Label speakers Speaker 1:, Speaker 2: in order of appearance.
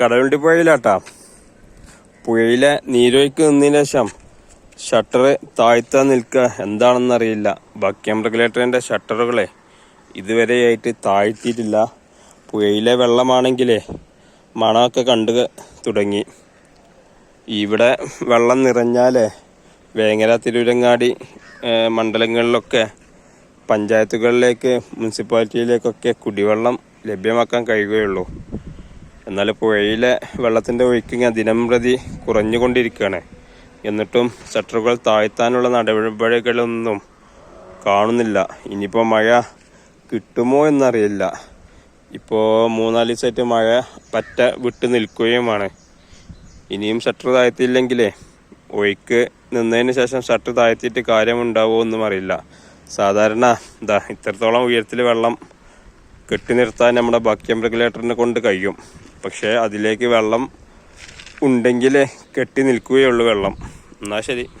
Speaker 1: കടലുണ്ടി പുഴയിലാട്ടാ. പുഴയിലെ നീരൊഴുക്ക് നിന്നതിന് ശേഷം ഷട്ടർ താഴ്ത്താൻ നിൽക്കുക എന്താണെന്നറിയില്ല. ബക്യം റെഗുലേറ്ററിന്റെ ഷട്ടറുകളെ ഇതുവരെയായിട്ട് താഴ്ത്തിയിട്ടില്ല. പുഴയിലെ വെള്ളമാണെങ്കിലേ മണമൊക്കെ കണ്ടു തുടങ്ങി. ഇവിടെ വെള്ളം നിറഞ്ഞാലേ വേങ്ങര തിരൂരങ്ങാടി മണ്ഡലങ്ങളിലൊക്കെ പഞ്ചായത്തുകളിലേക്ക് മുനിസിപ്പാലിറ്റിയിലേക്കൊക്കെ കുടിവെള്ളം ലഭ്യമാക്കാൻ കഴിയുകയുള്ളൂ. എന്നാൽ പുഴയിലെ വെള്ളത്തിന്റെ ഒഴുക്കിങ് ദിനം പ്രതി കുറഞ്ഞുകൊണ്ടിരിക്കുകയാണ്. എന്നിട്ടും ഷട്ടറുകൾ താഴ്ത്താനുള്ള നടപടികളൊന്നും കാണുന്നില്ല. ഇനിയിപ്പോൾ മഴ കിട്ടുമോ എന്നറിയില്ല. ഇപ്പോൾ മൂന്നാൽ ദിവസമായിട്ട് മഴ പറ്റ വിട്ട് നിൽക്കുകയുമാണ്. ഇനിയും ഷട്ടർ താഴ്ത്തിയില്ലെങ്കിലേ ഒഴുക്ക് നിന്നതിന് ശേഷം ഷട്ടർ താഴ്ത്തിയിട്ട് കാര്യമുണ്ടാവുമോ എന്നും അറിയില്ല. സാധാരണ എന്താ ഇത്രത്തോളം ഉയരത്തിൽ വെള്ളം കെട്ടി നിർത്താൻ നമ്മുടെ ബക്യം റെഗുലേറ്ററിനെ കൊണ്ട് കഴിയും. പക്ഷേ അതിലേക്ക് വെള്ളം ഉണ്ടെങ്കിലേ കെട്ടി നിൽക്കുകയുള്ളൂ വെള്ളം. എന്നാൽ ശരി.